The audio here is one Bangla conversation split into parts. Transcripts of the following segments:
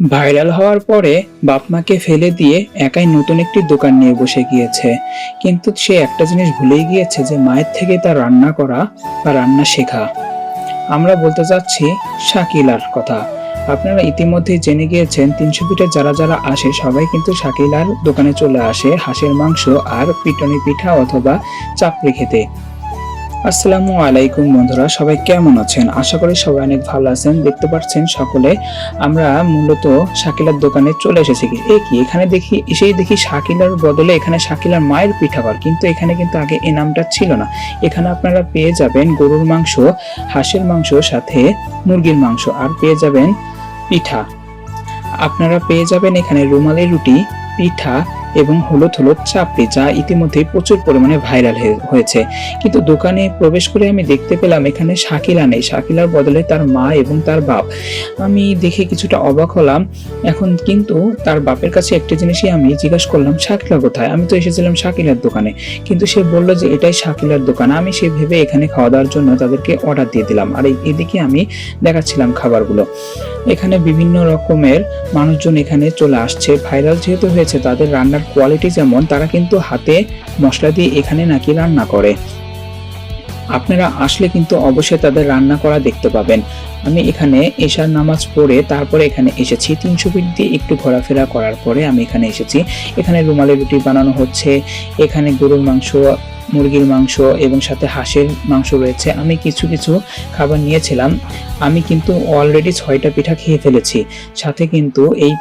ভাইরাল হওয়ার পরে বাপ মাকে ফেলে দিয়ে একাই নতুন একটি দোকান নিয়ে বসে গিয়েছে। কিন্তু সে একটা জিনিস ভুলেই গিয়েছে যে মায়ের থেকে তার রান্না করা বা রান্না শেখা। আমরা বলতে চাচ্ছি শাকিলার কথা। আপনারা ইতিমধ্যে জেনে গিয়েছেন, তিনশো ফিটে যারা যারা আসে সবাই কিন্তু শাকিলার দোকানে চলে আসে হাঁসের মাংস আর পিটনি পিঠা অথবা চাপড়ি খেতে। আসসালামু আলাইকুম বন্ধুরা, সবাই কেমন আছেন? আশা করি সবাই অনেক ভালো আছেন। দেখতে পাচ্ছেন সকলে, আমরা মূলত শাকিলার দোকানে চলে এসেছি। এ কি, এখানে দেখি, এসেই দেখি শাকিলার বদলে এখানে শাকিলার মায়ের পিঠাবার কিন্তু এখানে কিন্তু আগে এ নামটা ছিল না। এখানে আপনারা পেয়ে যাবেন গরুর মাংস, হাঁসের মাংস, সাথে মুরগির মাংস, আর পেয়ে যাবেন পিঠা। আপনারা পেয়ে যাবেন এখানে রুমালি রুটি, পিঠা এবং হলুদ হলুদ চাপড়ি যা ইতিমধ্যে প্রচুর পরিমাণে ভাইরাল হয়েছে। কিন্তু দোকানে প্রবেশ করে আমি দেখতে পেলাম এখানে শাকিলা নেই। শাকিলার বদলে তার মা এবং তার বাপ। আমি দেখে কিছুটা অবাক হলাম। এখন কিন্তু তার বাপের কাছে একটা জিনিসই আমি জিজ্ঞাসা করলাম, শাকিলা কোথায়? আমি তো এসেছিলাম শাকিলার দোকানে। কিন্তু সে বলল যে, এটাই শাকিলার দোকান। আমি সে ভেবে এখানে খাওয়া দাওয়ার জন্য তাদেরকে অর্ডার দিয়ে দিলাম। আর এদিকে আমি দেখাচ্ছিলাম খাবারগুলো। এখানে বিভিন্ন রকমের মানুষজন এখানে চলে আসছে। ভাইরাল যেহেতু হয়েছে, তাদের রান্নার কোয়ালিটি যেমন, তারা কিন্তু হাতে মশলা দিয়ে এখানে নাকি রান্না করে। আপনারা আসলে কিন্তু অবশ্যই তাদের রান্না করা দেখতে পাবেন। আমি এখানে এশার নামাজ পড়ে তারপরে এখানে এসেছি। তিনশো ফিট দিয়ে একটু ঘোরাফেরা করার পরে আমি এখানে এসেছি। এখানে রুমালি রুটি বানানো হচ্ছে। এখানে গরুর মাংস, মুরগির মাংস এবং সাথে হাঁসের মাংস রয়েছে। আমি কিছু কিছু খাবার নিয়েছিলাম। আমি কিন্তু অলরেডি ছয়টা পিঠা খেয়ে ফেলেছি। সাথে কিন্তু এই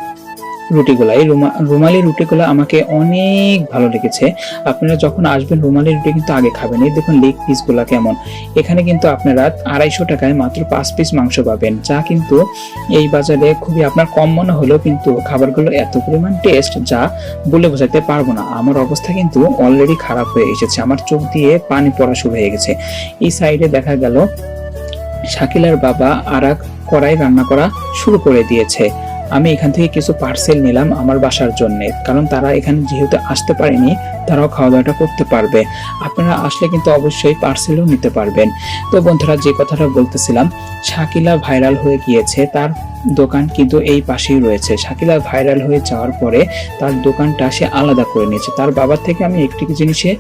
রুটিগুলো। এই রুমা রুমালি রুটিগুলো আমাকে অনেক ভালো লেগেছে। আপনারা যখন আসবেন, রুমালি রুটি কিন্তু আগে খাবেন। এই দেখুন লেগ পিসগুলো কেমন। এখানে কিন্তু আপনারা আড়াইশো টাকায় মাত্র পাঁচ পিস মাংস পাবেন, যা কিন্তু এই বাজারে খুবই আপনার কম মনে হলেও কিন্তু খাবারগুলো এত পরিমাণ টেস্ট যা বলে বোঝাতে পারব না। আমার অবস্থা কিন্তু অলরেডি খারাপ হয়ে এসেছে। আমার চোখ দিয়ে পানি পড়া শুরু হয়ে গেছে। এই সাইডে দেখা গেল, শাকিলার বাবা আর এক কড়াই রান্না করা শুরু করে দিয়েছে। আমি এখান থেকে কিছু পার্সেল নিলাম আমার বাসার জন্য। কারণ তারা এখানে যেহেতু আসতে পারেনি, তারাও খাওয়া দাওয়াটা করতে পারবে। আপনারা আসলে কিন্তু অবশ্যই পার্সেলও নিতে পারবেন। তো বন্ধুরা, যে কথাটা বলতেছিলাম, শাকিলা ভাইরাল হয়ে গিয়েছে, তার দোকান কিন্তু এই পাশেই রয়েছে। শাকিলা ভাইরাল হয়ে যাওয়ার পরে তার দোকানটা সে আলাদা করে নিয়েছে। তার বাবার থেকে আমি একটি জিনিসে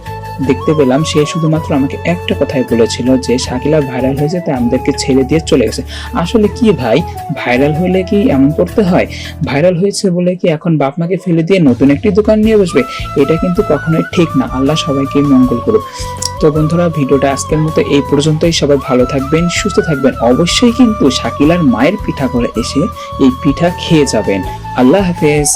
দেখতে পেলাম, সে শুধুমাত্র আমাকে একটা কথাই বলেছিল যে, শাকিলা ভাইরাল হয়েছে, তাই আমাদেরকে ছেড়ে দিয়ে চলে গেছে। আসলে কি ভাই, ভাইরাল হলে কি এমন করতে হয়? ভাইরাল হয়েছে বলে কি এখন বাপ মাকে ফেলে দিয়ে নতুন একটি দোকান নিয়ে বসবে? এটা কিন্তু কখনোই ঠিক না। আল্লাহ সবাইকে মঙ্গল করুক। তো বন্ধুরা, ভিডিওটা আজকের মতো এই পর্যন্তই। সবাই ভালো থাকবেন, সুস্থ থাকবেন। অবশ্যই কিন্তু শাকিলার মায়ের পিঠা করে এসে এই পিঠা খেয়ে যাবেন। আল্লাহ হাফেজ।